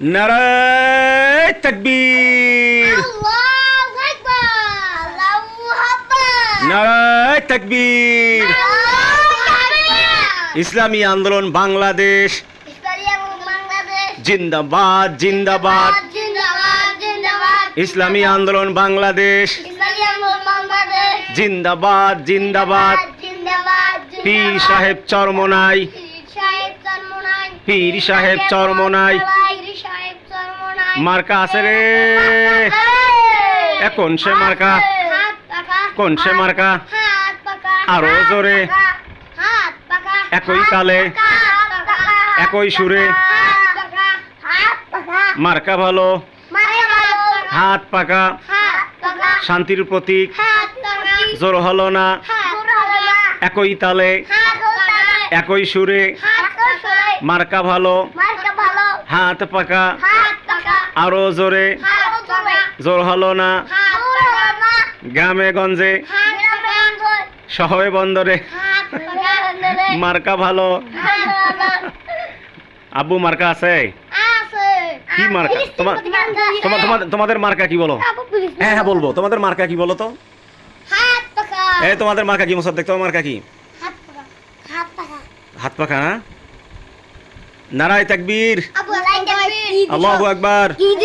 নারায় তাকবীর। নারায় তাকবীর। ইসলামী আন্দোলন বাংলাদেশ। জিন্দাবাদ জিন্দাবাদ। ইসলামী আন্দোলন বাংলাদেশ। জিন্দাবাদ জিন্দাবাদ। পি সাহেব চরমনাই। পীর সাহেব চরমনাই মার্কা আছে রে এ কোন সে মার্কা কোন সে মার্কা আরও জোরে। একই তালে, একই সুরে। মার্কা ভালো হাত পাকা শান্তির প্রতীক জোর হলো না একই তালে একই সুরে মার্কা ভালো হাত পাকা আরও জোরে জোর হলো না গ্রামে গঞ্জে শহরে বন্দরে মার্কা ভালো আব্বু মার্কা আছে কি মার্কা? তোমার- তোমার তোমাদের তোমাদের মার্কা কি বলো হ্যাঁ হ্যাঁ বলব তোমাদের মার্কা কি বলো তো এই তোমাদের মার্কা কি মোসাদ্দেক তোমার মার্কা কি হাত পাকা হাত হাত পাখা না নারায় তাকবীর আবু লাইন আল্লাহু আকবার কি দিছে বাবা